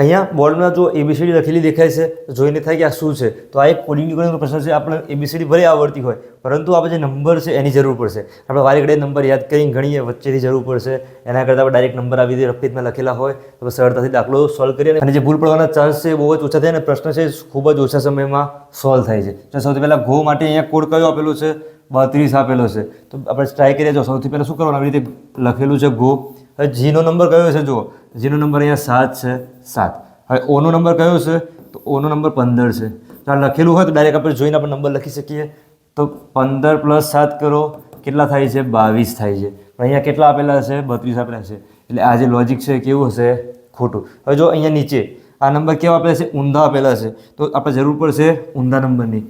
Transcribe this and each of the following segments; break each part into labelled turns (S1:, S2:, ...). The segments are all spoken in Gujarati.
S1: અહીંયા બોર્ડમાં જો એબીસીડી લખેલી દેખાય છે, જોઈને થાય કે આ શું છે? તો આ એક કોડિંગ પ્રશ્ન છે, આપણે એબીસીડી ભલે આવડતી હોય, પરંતુ આપણે જે નંબર છે એની જરૂર પડશે. આપણે વારે ઘડીએ નંબર યાદ કરીને ગણીએ, વચ્ચેથી જરૂર પડશે. એના કરતાં આપણે ડાયરેક્ટ નંબર આવી રીતે રફીતમાં લખેલા હોય, તો સરળતાથી દાખલો સોલ્વ કરીએ અને જે ભૂલ પડવાના ચાન્સ છે બહુ જ ઓછા થાય અને પ્રશ્ન છે ખૂબ જ ઓછા સમયમાં સોલ્વ થાય છે. તો સૌથી પહેલાં ઘો માટે અહીંયા કોડ કયો આપેલો છે? બત્રીસ આપેલો છે. તો આપણે ટ્રાય કરીએ, જો સૌથી પહેલાં શું કરવાનું? આવી રીતે લખેલું છે ગો હવે જીનો નંબર કયો છે જુઓ. જીનો નંબર અહીંયા સાત છે, સાત. હવે ઓનો નંબર કયો છે? તો ઓનો નંબર પંદર છે. તો આ લખેલું હોય તો ડાયરેક્ટ આપણે જોઈને આપણે નંબર લખી શકીએ. તો પંદર પ્લસ સાત કરો, કેટલા થાય છે? બાવીસ થાય છે. પણ અહીંયા કેટલા આપેલા છે? બત્રીસ આપેલા છે. એટલે આ જે લોજિક છે કેવું હશે? ખોટું. હવે જો અહીંયા નીચે આ નંબર કેવા આપેલા છે? ઊંધા આપેલા છે. તો આપણે જરૂર પડશે ઊંધા નંબરની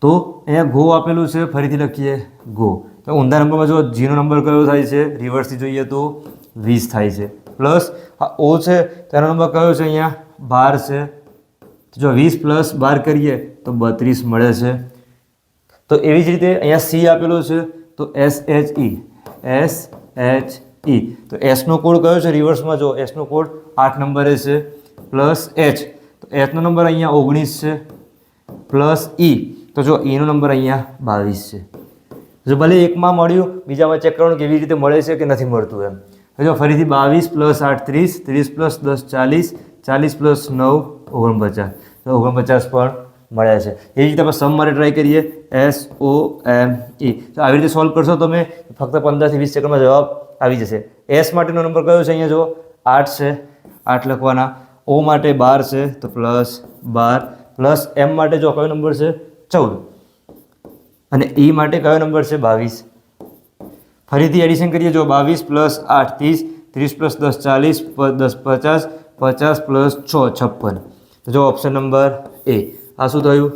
S1: તો અહીંયા ગો આપેલું છે, ફરીથી લખીએ ગો. તો ઊંધા નંબરમાં જો જીનો નંબર કયો થાય છે? રિવર્સથી જોઈએ તો વીસ થાય છે. પ્લસ આ ઓ છે, તેનો નંબર કયો છે અહીંયા? બાર છે. જો વીસ પ્લસ બાર કરીએ, તો બત્રીસ મળે છે. તો એવી જ રીતે અહીંયા સી આપેલો છે, તો S H E S H E તો એસનો કોડ કયો છે? રિવર્સમાં જો એસનો કોડ આઠ નંબરે છે. પ્લસ એચ તો એચનો નંબર અહીંયા ઓગણીસ છે. પ્લસ ઈ તો જો ઈનો નંબર અહીંયા બાવીસ છે. જો ભલે એકમાં મળ્યું, બીજામાં ચેક કરવાનું કેવી રીતે મળે છે કે નથી મળતું એમ. જો ફરીથી બાવીસ પ્લસ આઠ ત્રીસ ત્રીસ પ્લસ દસ ચાલીસ ચાલીસ પ્લસ નવ, ઓગણપચાસ. તો ઓગણપચાસ પણ મળ્યા છે. એ રીતે આપણે સમ માટે ટ્રાય કરીએ. એસ ઓ એમ ઈ તો આવી રીતે સોલ્વ કરશો તમે, ફક્ત પંદરથી વીસ સેકન્ડમાં જવાબ આવી જશે. એસ માટેનો નંબર કયો છે અહીંયા જો આઠ છે. આઠ લખવાના. ઓ માટે બાર છે. તો પ્લસ બાર. પ્લસ એમ માટે જો કયો નંબર છે? ચૌદ. અને ઈ માટે કયો નંબર છે? બાવીસ. ફરીથી એડિશન કરીએ, જો બાવીસ પ્લસ આઠ ત્રીસ ત્રીસ પ્લસ દસ ચાલીસ દસ પચાસ પચાસ પ્લસ છ, છપ્પન. તો જો ઓપ્શન નંબર એ આ શું થયું?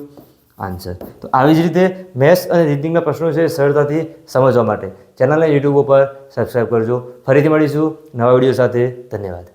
S1: આન્સર તો આવી જ રીતે મેથ્સ અને રીડિંગના પ્રશ્નો છે સરળતાથી સમજવા માટે. ચેનલને યુટ્યુબ ઉપર સબસ્ક્રાઈબ કરજો. ફરીથી મળીશું નવા વીડિયો સાથે. ધન્યવાદ.